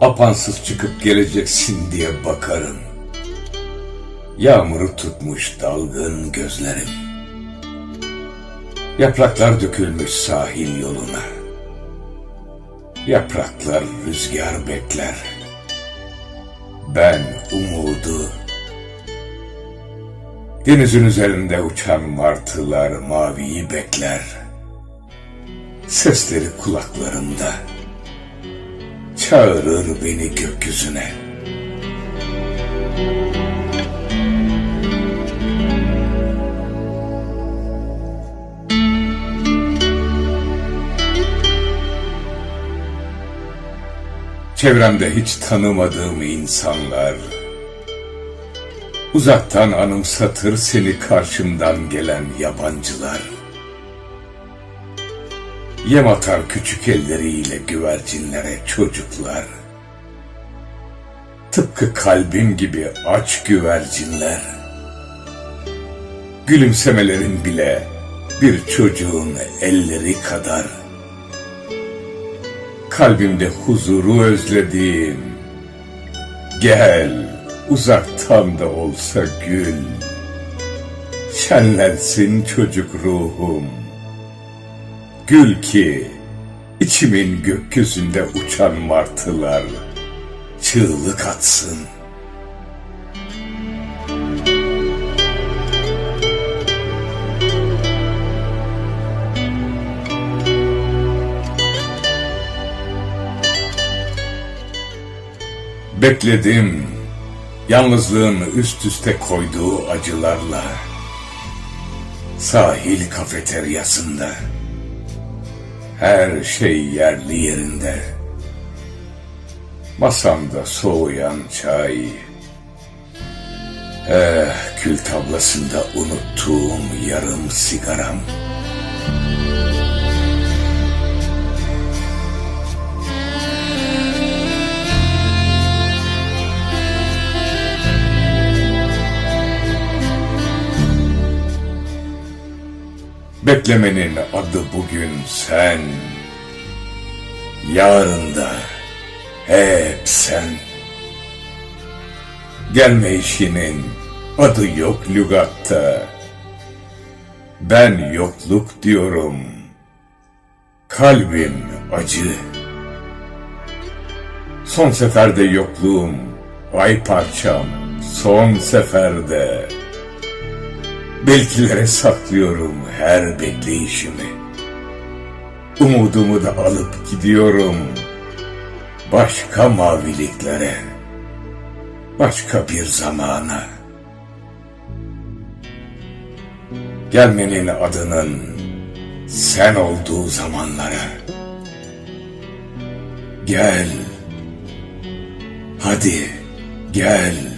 Apansız çıkıp geleceksin diye bakarım. Yağmuru tutmuş dalgın gözlerim. Yapraklar dökülmüş sahil yoluna. Yapraklar rüzgar bekler. Ben umudu Denizin üzerinde uçan martılar maviyi bekler. Sesleri kulaklarımda. Çağırır beni gökyüzüne. Çevremde hiç tanımadığım insanlar Uzaktan anımsatır seni karşımdan gelen yabancılar. Yem atar küçük elleriyle güvercinlere çocuklar. Tıpkı kalbim gibi aç güvercinler. Gülümsemelerin bile bir çocuğun elleri kadar. Kalbimde huzuru özlediğim. Gel uzaktan da olsa gül. Şenlensin çocuk ruhum. Gül ki içimin gökyüzünde uçan martılar çığlık atsın. Bekledim Yalnızlığın üst üste koyduğu acılarla Sahil kafeteryasında Her şey yerli yerinde. Masamda soğuyan çay Eh kül tablasında unuttuğum yarım sigaram Beklemenin adı bugün sen. Yarın da hep sen. Gelme işinin adı yok lügatta. Ben yokluk diyorum. Kalbim acı. Son seferde yokluğum, ay parçam, son seferde. Belkilere saklıyorum her bekleyişimi. Umudumu da alıp gidiyorum. Başka maviliklere. Başka bir zamana. Gelmenin adının sen olduğu zamanlara. Gel. Hadi gel.